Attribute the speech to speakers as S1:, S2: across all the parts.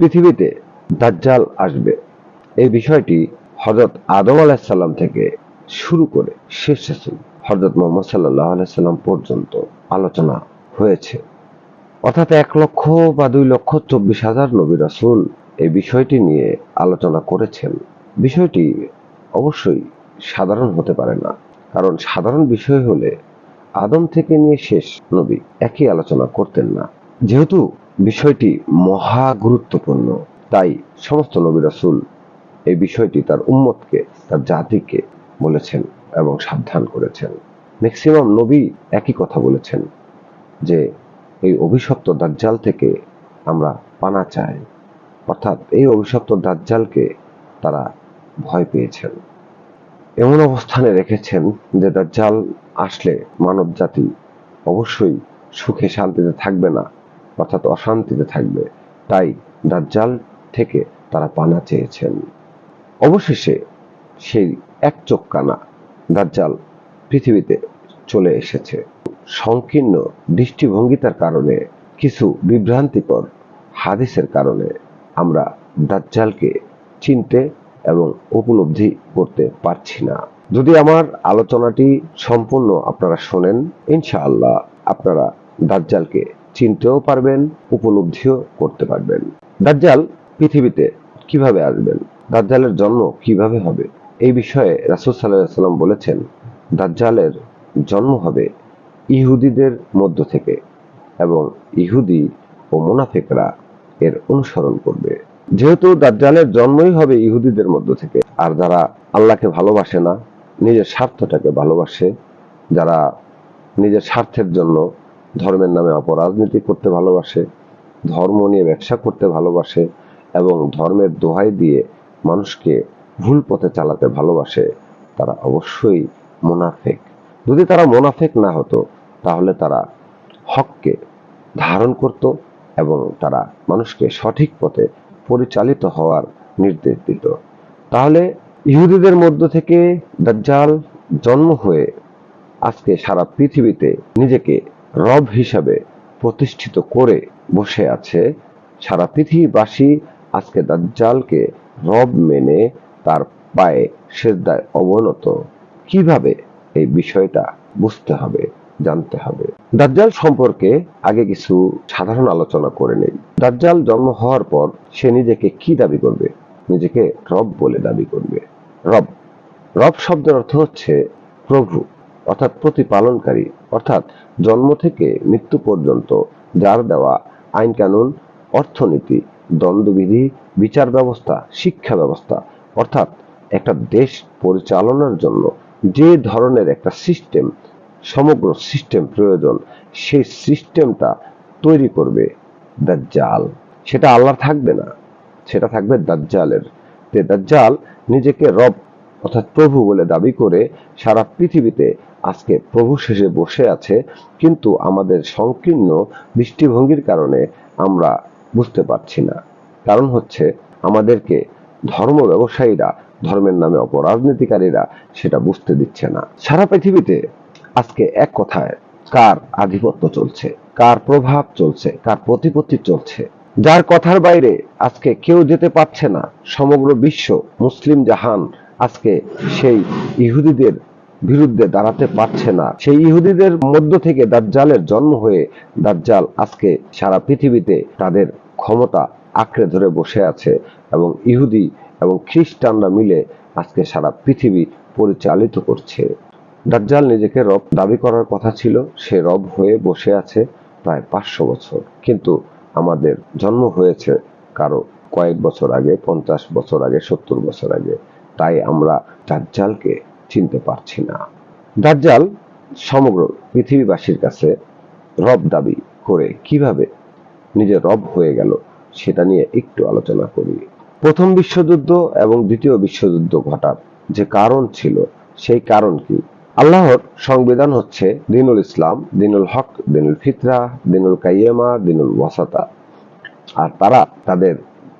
S1: পৃথিবীতে দাজ্জাল আসবে। এই বিষয়টি হজরত আদম আলাহিসাল্লাম থেকে শুরু করে শেষ রাসূল হজরত মোহাম্মদ সাল্লাহ আলাইসাল্লাম পর্যন্ত আলোচনা হয়েছে। অর্থাৎ এক লক্ষ বা দুই লক্ষ চব্বিশ হাজার নবী রাসূল এই বিষয়টি নিয়ে আলোচনা করেছেন। বিষয়টি অবশ্যই সাধারণ হতে পারে না, কারণ সাধারণ বিষয় হলে আদম থেকে নিয়ে শেষ নবী একই আলোচনা করতেন না। যেহেতু বিষয়টি মহা গুরুত্বপূর্ণ। তাই সমস্ত নবী রাসূল এই বিষয়টি তার উম্মতকে, তার জাতিকে বলেছেন এবং সাবধান করেছেন। ম্যাক্সিমাম নবী একই কথা বলেছেন যে, এই অভিশপ্ত দাজ্জাল থেকে আমরা পানা চাই। অর্থাৎ এই অভিশপ্ত দাজ্জালকে তারা ভয় পেয়েছেন। এমন অবস্থানে রেখেছেন যে, দাজ্জাল আসলে মানব জাতি অবশ্যই সুখে শান্তিতে থাকবে না। অর্থাৎ অশান্তিতে থাকবে। তাই দাজ্জাল থেকে তারা পানা চেয়েছেন। অবশেষে সেই এক চোখ কানা দাজ্জাল পৃথিবীতে চলে এসেছে। সংকীর্ণ দৃষ্টিভঙ্গিতার কারণে, কিছু বিভ্রান্তিকর হাদিসের কারণে আমরা দাজ্জালকে চিনতে এবং উপলব্ধি করতে পারছি না। যদি আমার আলোচনাটি সম্পূর্ণ আপনারা শোনেন, ইনশাআল্লাহ আপনারা দাজ্জালকে চিনতেও পারবেন, উপলব্ধিও করতে পারবেন। দাজ্জাল পৃথিবীতে কীভাবে আসবেন? দাজ্জালের জন্ম কীভাবে হবে? এই বিষয়ে রাসুল সাল্লাম বলেছেন, দাজ্জালের জন্ম হবে ইহুদিদের মধ্য থেকে এবং ইহুদি ও মুনাফিকরা এর অনুসরণ করবে। যেহেতু দাজ্জালের জন্মই হবে ইহুদিদের মধ্য থেকে, আর যারা আল্লাহকে ভালোবাসে না, নিজের স্বার্থটাকে ভালোবাসে, যারা নিজের স্বার্থের জন্য ধর্মের নামে অপরাজনীতি করতে ভালোবাসে, ধর্ম নিয়ে ব্যবসা করতে ভালোবাসে এবং ধর্মের দোহাই দিয়ে মানুষকে ভুল পথে চালাতে ভালোবাসে, তারা অবশ্যই মোনাফেক। যদি তারা মোনাফেক না হতো, তাহলে তারা হককে ধারণ করত এবং তারা মানুষকে সঠিক পথে পরিচালিত হওয়ার নির্দেশ দিত। তাহলে ইহুদিদের মধ্য থেকে দাজ্জাল জন্ম হয়ে আজকে সারা পৃথিবীতে নিজেকে রব হিসাবে প্রতিষ্ঠিত করে বসে আছে সারা পৃথিবীবাসী আজকে দাজ্জালকে রব মেনে তার পায়ে সেজদায় অবনত। কীভাবে এই বিষয়টা বুঝতে হবে, জানতে হবে। দাজ্জাল সম্পর্কে আগে কিছু সাধারণ আলোচনা করে নেই। দাজ্জাল জন্ম হওয়ার পর সে নিজেকে কি দাবি করবে? নিজেকে রব বলে দাবি করবে। রব রব শব্দের অর্থ হচ্ছে প্রভু। অর্থাৎ প্রতিপালনকারী, অর্থাৎ জন্ম থেকে মৃত্যু পর্যন্ত যার দেওয়া আইন কানুন অর্থনীতি, দ্বন্দ্ববিধি বিচার ব্যবস্থা শিক্ষা ব্যবস্থা অর্থাৎ একটা দেশ পরিচালনার জন্য যে ধরনের একটা সিস্টেম, সমগ্র সিস্টেম প্রয়োজন, সেই সিস্টেমটা তৈরি করবে দাজ্জাল। সেটা আল্লাহর থাকবে না, সেটা থাকবে দাজ্জালের। যে দাজ্জাল নিজেকে রব অর্থাৎ প্রভু বলে দাবি করে সারা পৃথিবীতে আজকে প্রভু শেষে বসে আছে, কিন্তু আমাদের সংকীর্ণ দৃষ্টিভঙ্গির কারণে আমরা বুঝতে পারছি না। কারণ হচ্ছে আমাদেরকে ধর্ম ব্যবসায়ীরা, ধর্মের নামে অপরাজনীতিকারীরা সেটা বুঝতে দিচ্ছে না। সারা পৃথিবীতে আজকে এক কথায় কার আধিপত্য চলছে? কার প্রভাব চলছে? কার প্রতিপত্তি চলছে? যার কথার বাইরে আজকে কেউ যেতে পারছে না। সমগ্র বিশ্ব মুসলিম জাহান আজকে সেই ইহুদিদের বিরুদ্ধে দাঁড়াতে পারছে না। সেই ইহুদিদের মধ্য থেকে দাজ্জালের জন্ম হয়ে দাজ্জাল আজকে সারা পৃথিবীতে তাদের ক্ষমতা আঁকড়ে ধরে বসে আছে এবং ইহুদি এবং খ্রিস্টানরা মিলে আজকে সারা পৃথিবী পরিচালিত করছে। দাজ্জাল নিজেকে রব দাবি করার কথা ছিল, সে রব হয়ে বসে আছে প্রায় পাঁচশো বছর। কিন্তু আমাদের জন্ম হয়েছে কারও কয়েক বছর আগে, পঞ্চাশ বছর আগে, সত্তর বছর আগে। তাই আমরা দাজ্জালকে চিনতে পারছি না। দাজ্জাল সমগ্র পৃথিবীবাসীর কাছে রব দাবি করে কীভাবে নিজের রব হয়ে গেল সেটা নিয়ে একটু আলোচনা করি। প্রথম বিশ্বযুদ্ধ এবং দ্বিতীয় বিশ্বযুদ্ধ ঘটার যে কারণ ছিল, সেই কারণ কি? আল্লাহর সংবিধান হচ্ছে দিনুল ইসলাম, দিনুল হক, দিনুল ফিতরা, দিনুল কাইয়েমা দিনুল ওয়াসাতা। আর তারা তাদের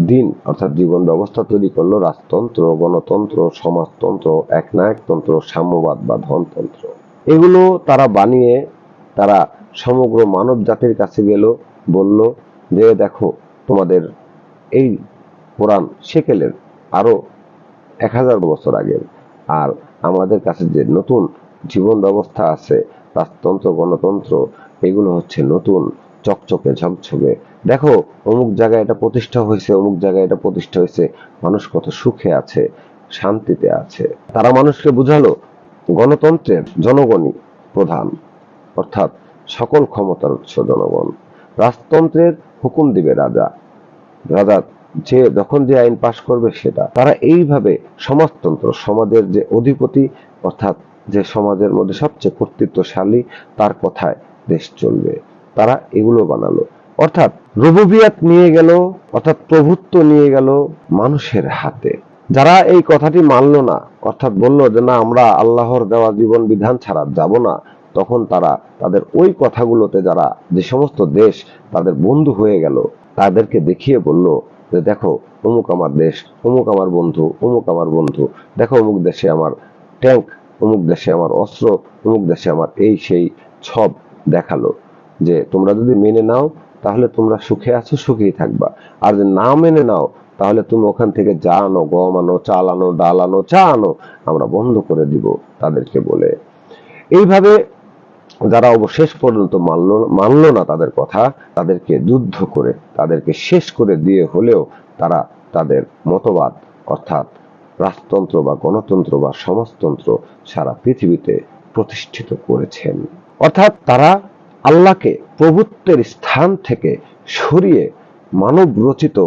S1: দিন, অর্থাৎ জীবন ব্যবস্থা তৈরি করল রাজতন্ত্র, গণতন্ত্র, সমাজতন্ত্র, একনায়কতন্ত্র, সাম্যবাদ বা ধনতন্ত্র। এগুলো তারা বানিয়ে তারা সমগ্র মানব জাতির কাছে গেল, বলল যে, দেখো, তোমাদের এই কোরআন সেকেলের আরও এক হাজার বছর আগের। আর আমাদের কাছে যে নতুন জীবন ব্যবস্থা আছে, রাজতন্ত্র, গণতন্ত্র, এগুলো হচ্ছে নতুন চকচকে ঝকঝকে। দেখো, অমুক জায়গায় এটা প্রতিষ্ঠা হয়েছে, অমুক জায়গায় এটা প্রতিষ্ঠা হয়েছে। মানুষ কত সুখে আছে, শান্তিতে আছে। তারা মানুষকে বুঝালো, গণতন্ত্রের জনগণই প্রধান, অর্থাৎ সকল ক্ষমতার উৎস জনগণ। রাজতন্ত্রের হুকুম দিবে রাজা। রাজা যে, যখন যে আইন পাশ করবে সেটা। তারা এইভাবে সমাজতন্ত্র, সমাজের যে অধিপতি, অর্থাৎ যে সমাজের মধ্যে সবচেয়ে কর্তৃত্বশালী, তার কথায় দেশ চলবে। তারা এগুলো বানালো। অর্থাৎ রুবুবিয়াত নিয়ে গেল, অর্থাৎ প্রভুত্ব নিয়ে গেল মানুষের হাতে। যারা এই কথাটি মানলো না, অর্থাৎ বলল যে, না, আমরা আল্লাহর দেওয়া জীবন বিধান ছাড়া যাব না। তখন তারা তাদের ওই কথাগুলোতে যারা যে সমস্ত দেশ তাদের বন্ধু হয়ে গেল, তাদেরকে দেখিয়ে বলল যে, দেখো, অমুক আমার দেশ, অমুক আমার বন্ধু, অমুক আমার বন্ধু। দেখো, অমুক দেশে আমার ট্যাঙ্ক, অমুক দেশে আমার অস্ত্র, অমুক দেশে আমার এই সেই সব দেখাল। যে তোমরা যদি মেনে নাও, তাহলে তোমরা সুখে আছো, সুখেই থাকবা। আর যদি না মেনে নাও, তাহলে তুমি ওখান থেকে আনো গম আনো, চাল আনো, ডাল আনো, চা আনো, আমরা বন্ধ করে দিব তাদেরকে বলে। এইভাবে যারা অবশেষ পর্যন্ত মানল মানল না তাদের কথা, তাদেরকে যুদ্ধ করে, তাদেরকে শেষ করে দিয়ে হলেও তারা তাদের মতবাদ, অর্থাৎ রাজতন্ত্র বা গণতন্ত্র বা সমাজতন্ত্র সারা পৃথিবীতে প্রতিষ্ঠিত করেছেন। অর্থাৎ তারা আল্লাহকে প্রভুত্বের স্থান থেকে সরিয়ে মানব রচিত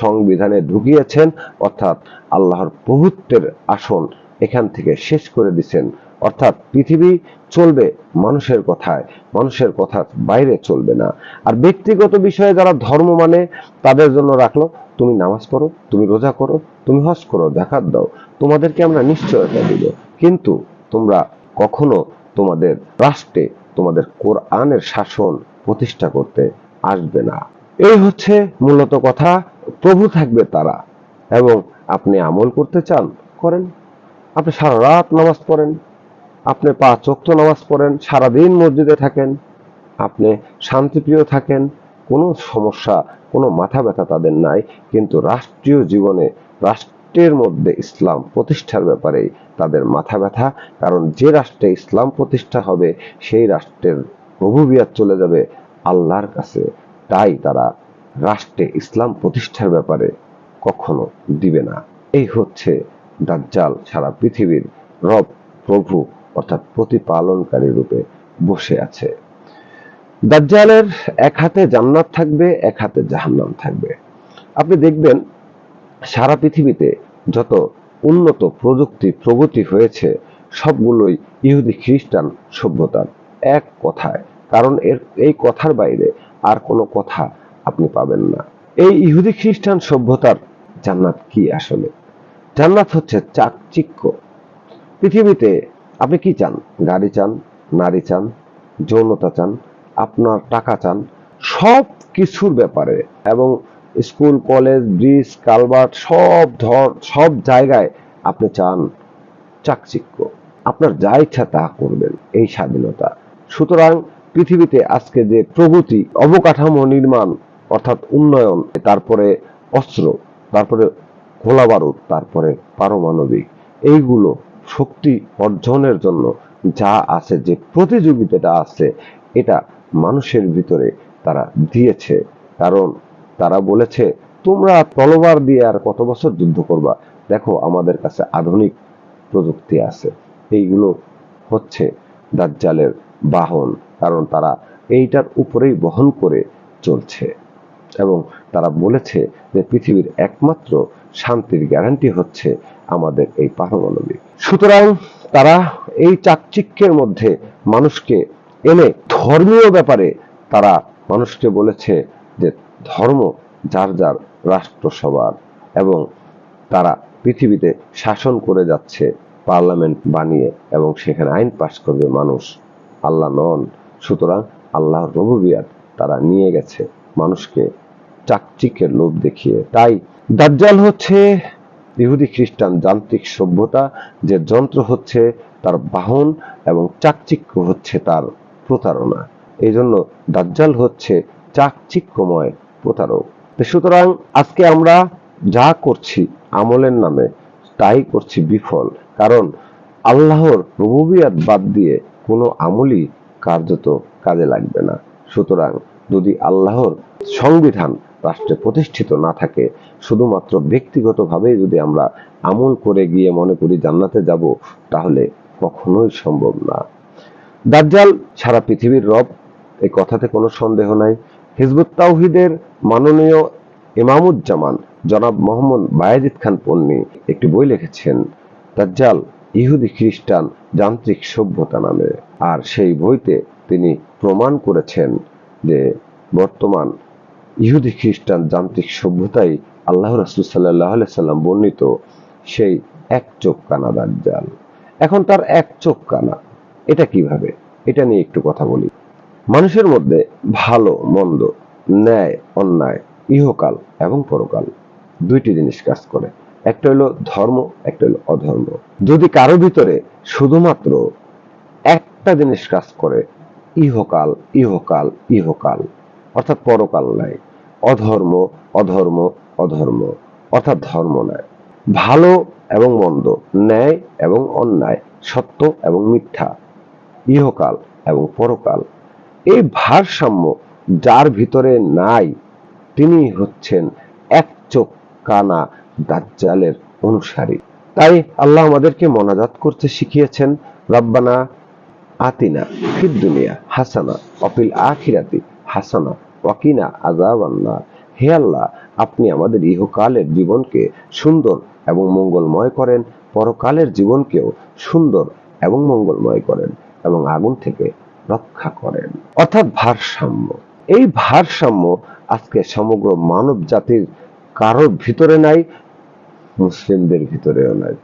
S1: সংবিধানে ঢুকিয়েছেন, অর্থাৎ আল্লাহর প্রভুত্বের আসন এখান থেকে শেষ করে দিছেন অর্থাৎ পৃথিবী চলবে মানুষের কথায়, মানুষের কথা বাইরে চলবে না। আর ব্যক্তিগত বিষয়ে যারা ধর্ম মানে তাদের জন্য রাখল, তুমি নামাজ পড়ো, তুমি রোজা করো, তুমি হজ করো দেখাত দাও, তোমাদেরকে আমরা নিশ্চয়তা দিব। কিন্তু তোমরা কখনো তোমাদের রাষ্ট্রে তোমাদের কোরআনের শাসন প্রতিষ্ঠা করতে আসবে না। এই হচ্ছে মূলত কথা, প্রভু থাকবে তারা। এবং আপনি আমল করতে চান, করেন। আপনি সারা রাত নামাজ পড়েন, আপনি পাঁচ ওয়াক্ত নামাজ পড়েন, সারাদিন মসজিদে থাকেন, আপনি শান্তিপ্রিয় থাকেন, কোনো সমস্যা, কোনো মাথা ব্যথা তাদের নাই, কিন্তু রাষ্ট্রীয় জীবনে রাষ্ট্রের মধ্যে ইসলাম প্রতিষ্ঠার ব্যাপারে তাদের মাথা ব্যথা, কারণ যে রাষ্ট্রে ইসলাম প্রতিষ্ঠা হবে, সেই রাষ্ট্রের প্রভুবিয়াত চলে যাবে আল্লাহর কাছে। তাই তারা রাষ্ট্রে ইসলাম প্রতিষ্ঠার ব্যাপারে কখনো দিবে না। এই হচ্ছে দাজ্জাল সারা পৃথিবীর রব, প্রভু অর্থাৎ প্রতিপালনকারী রূপে বসে আছে। দাজ্জালের এক হাতে জান্নাত থাকবে, এক হাতে জাহান্নাম থাকবে। আপনি দেখবেন সারা পৃথিবীতে যত উন্নত প্রযুক্তি, প্রগতি হয়েছে, সবগুলোই ইহুদি খ্রিস্টান সভ্যতার এক কথায়। কারণ এর, এই কথার বাইরে আর কোনো কথা আপনি পাবেন না। এই ইহুদি খ্রিস্টান সভ্যতার জান্নাত কি আসলে? জান্নাত হচ্ছে চাকচিক্য। পৃথিবীতে আপনি কি চান? গাড়ি চান, নারী চান, যৌনতা চান, আপনার টাকা চান সব কিছুর ব্যাপারে এবং স্কুল, কলেজ, ব্রিজ কালভার্ট সব ধর, সব জায়গায় আপনি চান চাকচিক্য। আপনার যা ইচ্ছা তা করবেন, এই স্বাধীনতা। সুতরাং পৃথিবীতে আজকে যে প্রগতি অবকাঠামো নির্মাণ, অর্থাৎ উন্নয়ন, তারপরে অস্ত্র, তারপরে গোলা বারুদ, তারপরে পারমাণবিক, এইগুলো শক্তি অর্জনের জন্য যা আছে, যে প্রতিযোগিতাটা আছে, এটা মানুষের ভিতরে তারা দিয়েছে। কারণ তারা বলেছে, তোমরা তলোয়ার দিয়ে আর কত বছর যুদ্ধ করবা? দেখো, আমাদের কাছে আধুনিক প্রযুক্তি আছে। এইগুলো হচ্ছে দাজ্জালের বাহন, কারণ তারা এইটার উপরেই বহন করে চলছে। এবং তারা বলেছে যে, পৃথিবীর একমাত্র শান্তির গ্যারান্টি হচ্ছে আমাদের এই পারমাণবিক। সুতরাং তারা এই চাকচিক্যের মধ্যে মানুষকে এনে ধর্মীয় ব্যাপারে তারা মানুষকে বলেছে যে ধর্ম যার যার রাষ্ট্র সবার এবং তারা পৃথিবীতে শাসন করে যাচ্ছে, পার্লামেন্ট বানিয়ে এবং সেখানে আইন পাশ করবে মানুষ। আল্লাহ নন, সুতরাং আল্লাহর রবুবিয়াত তারা নিয়ে গেছে মানুষকে চাকচিকের লোভ দেখিয়ে। তাই দাজ্জাল হচ্ছে ইহুদি খ্রিস্টান যান্ত্রিক সভ্যতা, যে যন্ত্র হচ্ছে তার বাহন এবং চাকচিক্য হচ্ছে তার প্রতারণা। এই জন্য দাজ্জাল হচ্ছে চাকচিক্যময় প্রতারক। সুতরাং আজকে আমরা যা করছি আমলের নামে, তাই করছি বিফল। কারণ আল্লাহর রুবুবিয়াত বাদ দিয়ে কোনো আমলই কার্যত কাজে লাগবে না। সুতরাং যদি আল্লাহর সংবিধান রাষ্ট্রে প্রতিষ্ঠিত না থাকে, শুধুমাত্র ব্যক্তিগতভাবেই যদি আমরা আমল করে গিয়ে মনে করি জান্নাতে যাব, তাহলে কখনোই সম্ভব না। দাজ্জাল সারা পৃথিবীর রব এই কথাতে কোনো সন্দেহ নাই। হিজবুত তাওহিদের মাননীয় ইমামুজ্জামান জনাব মোহাম্মদ বায়েজিদ খান পন্নী একটি বই লিখেছেন দাজ্জাল, ইহুদি খ্রিস্টান যান্ত্রিক সভ্যতা নামে। আর সেই বইতে তিনি প্রমাণ করেছেন যে বর্তমান ইহুদি খ্রিস্টান যান্ত্রিক সভ্যতাই আল্লাহ রাসুল সাল্লাহ সাল্লাম বর্ণিত সেই এক চোখ কানা দাজ্জাল। এখন তার এক চোখ কানা এটা কীভাবে? এটা নিয়ে একটু কথা বলি। মানুষের মধ্যে ভালো, মন্দ, ন্যায়, অন্যায়, ইহকাল এবং পরকাল দুইটি জিনিস কাজ করে। একটা হলো ধর্ম, একটা হলো অধর্ম। যদি কারও ভিতরে শুধুমাত্র একটা জিনিস কাজ করে, ইহকাল ইহকাল ইহকাল, অর্থাৎ পরকাল নাই, অধর্ম অধর্ম অধর্ম, অর্থাৎ ধর্ম নাই। ভালো এবং মন্দ, ন্যায় এবং অন্যায়, সত্য এবং মিথ্যা, ইহকাল এবং পরকাল এই ভারসাম্য যার ভিতরে নাই, তিনি হচ্ছেন এক চোখ কানা দাজ্জালের অনুসারী। তাই আল্লাহ আমাদেরকে মনাজাত করতে শিখিয়েছেন, রব্বানা আতিনা ফিদ দুনিয়া হাসানা অপিল আখিরাতি হাসানা ওয়াকিনা আজাবান্না হে আল্লাহ, আপনি আমাদের ইহকালের জীবনকে সুন্দর এবং মঙ্গলময় করেন, পরকালের জীবনকেও সুন্দর এবং মঙ্গলময় করেন এবং আগুন থেকে রক্ষা করেন, অর্থাৎ ভারসাম্য। এই ভারসাম্য আজকে সমগ্র মানব জাতির কারোর ভিতরে নাই, মুসলিমদের ভিতরেও নাই।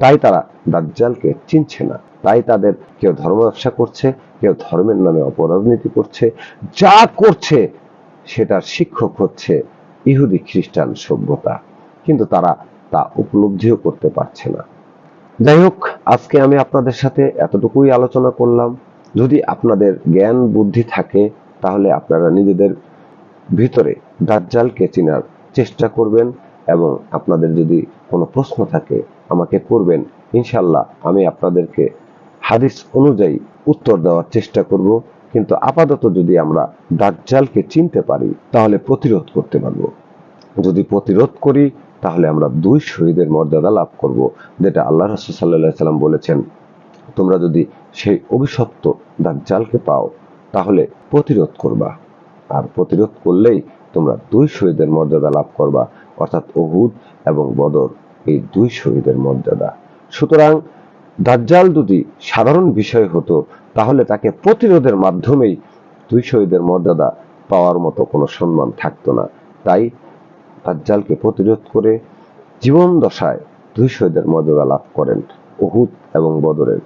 S1: তাই তারা দাজ্জালকে চিনছে না। তাই তাদের কেউ ধর্ম ব্যবসা করছে, কেউ ধর্মের নামে অপরাজনীতি করছে, যা করছে সেটার শিক্ষক হচ্ছে ইহুদি খ্রিস্টান সভ্যতা। কিন্তু তারা তা উপলব্ধিও করতে পারছে না। যাই হোক, আজকে আমি আপনাদের সাথে এতটুকুই আলোচনা করলাম। যদি আপনাদের জ্ঞান, বুদ্ধি থাকে, তাহলে আপনারা নিজেদের ভিতরে দাজ্জালকে চেনার চেষ্টা করবেন এবং আপনাদের যদি কোনো প্রশ্ন থাকে, আমাকে করবেন। ইনশাল্লাহ আমি আপনাদেরকে হাদিস অনুযায়ী উত্তর দেওয়ার চেষ্টা করব। কিন্তু আপাতত যদি আমরা দাজ্জালকে চিনতে পারি, তাহলে প্রতিরোধ করতে পারব। যদি প্রতিরোধ করি, তাহলে আমরা দুই শহীদের মর্যাদা লাভ করব, যেটা আল্লাহ রসুল সাল্লাহ সাল্লাম বলেছেন তোমরা যদি সেই অভিশপ্ত দাজ্জালকে পাও, তাহলে প্রতিরোধ করবা। আর প্রতিরোধ করলেই তোমরা দুই শহীদের মর্যাদা লাভ করবা, অর্থাৎ অহুদ এবং বদর, এই দুই শহীদের মর্যাদা। সুতরাং দাজ্জাল যদি সাধারণ বিষয় হতো, তাহলে তাকে প্রতিরোধের মাধ্যমেই দুই শহীদের মর্যাদা পাওয়ার মতো কোনো সম্মান থাকতো না। তাই দাজ্জালকে প্রতিরোধ করে জীবন দশায় দুই শহীদের মর্যাদা লাভ করেন অহুদ এবং বদরের।